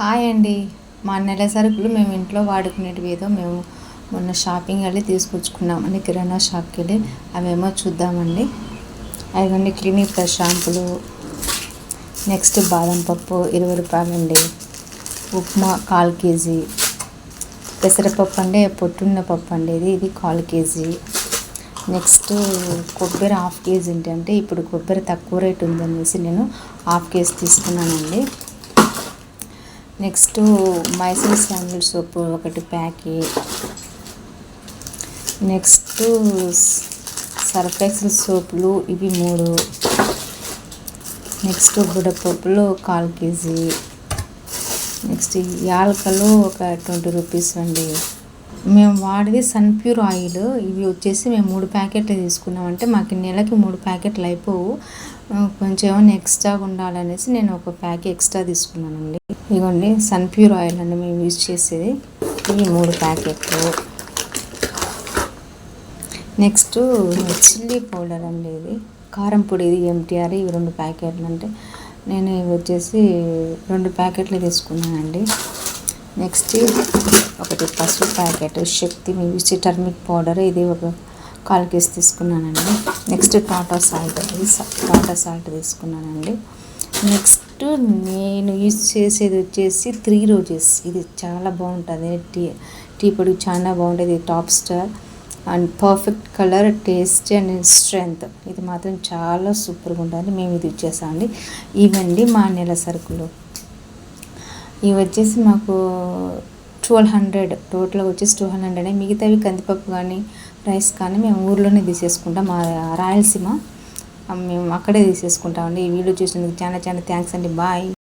Hi అండి. మా నెల సరుకులు మేము ఇంట్లో వాడుకునేటివి ఏదో మేము మొన్న షాపింగ్ వెళ్ళి తీసుకొచ్చుకున్నామండి కిరాణా షాప్కి వెళ్ళి అవేమో చూద్దామండి. అదిగోండి క్లినిక్ ప్లస్ షాంపులు. నెక్స్ట్ బాదం పప్పు ఇరవై రూపాయలండి. ఉప్మా కాల్ కేజీ. పెసరపప్పు అంటే పొట్టున్న పప్పు అండి ఇది. ఇది కాల్ కేజీ. నెక్స్ట్ కొబ్బరి హాఫ్ కేజీ ఏంటంటే ఇప్పుడు కొబ్బరి తక్కువ రేట్ ఉందనేసి నేను హాఫ్ కేజీ తీసుకున్నానండి. నెక్స్ట్ మైసూర్ శాండిల్ సోప్ ఒకటి ప్యాకెట్ నెక్స్ట్ సర్ఫెక్సల్ సోపులు ఇవి మూడు. నెక్స్ట్ గుడపప్పులు కాల్ కేజీ. నెక్స్ట్ యాలకలు ఒక ట్వంటీ రూపీస్ అండి. మేము వాడేది సన్ ప్యూర్ ఆయిల్. ఇవి వచ్చేసి మేము మూడు ప్యాకెట్లు తీసుకున్నామంటే మాకు నెలకి మూడు ప్యాకెట్లు అయిపోవు. కొంచెం ఏమైనా ఎక్స్ట్రాగా ఉండాలనేసి నేను ఒక ప్యాక్ ఎక్స్ట్రా తీసుకున్నానండి. ఇదిగోండి సన్ ప్యూర్ ఆయిల్ అండి మేము యూజ్ చేసేది. ఇవి మూడు ప్యాకెట్లు. నెక్స్ట్ చిల్లీ పౌడర్ అండి ఇది. కారం పొడి ఇది ఎంటీఆర్ ఇవి రెండు ప్యాకెట్లు. అంటే నేను ఇవి వచ్చేసి రెండు ప్యాకెట్లు తీసుకున్నానండి. నెక్స్ట్ ఒకటి పసుపు ప్యాకెట్ శక్తి మిర్చి టర్మిక్ పౌడర్. ఇది ఒక కాల్ కేజీ తీసుకున్నానండి. నెక్స్ట్ టాటా సాల్ట్ ఇది టాటా సాల్ట్ తీసుకున్నానండి. నెక్స్ట్ నేను యూజ్ చేసేది వచ్చేసి త్రీ రోజెస్. ఇది చాలా బాగుంటుంది. టీ టీ పొడి చాలా బాగుంటుంది. Top star. And perfect colour taste and strength. ఇది మాత్రం చాలా సూపర్గా ఉంటుంది. మేము ఇది ఇచ్చేసామండి ఇవండి మా నెల సరుకులు. ఇవి వచ్చేసి మాకు ట్వెల్వ్ హండ్రెడ్ టోటల్గా వచ్చేసి టూ హండ్రెడ్ మిగతావి కందిపప్పు కానీ రైస్ కానీ మేము ఊర్లోనే తీసేసుకుంటాం. మా రాయలసీమ. మేము అక్కడే తీసేసుకుంటామండి. ఈ వీడియో చూసినందుకు చాలా చాలా థ్యాంక్స్ అండి. బాయ్.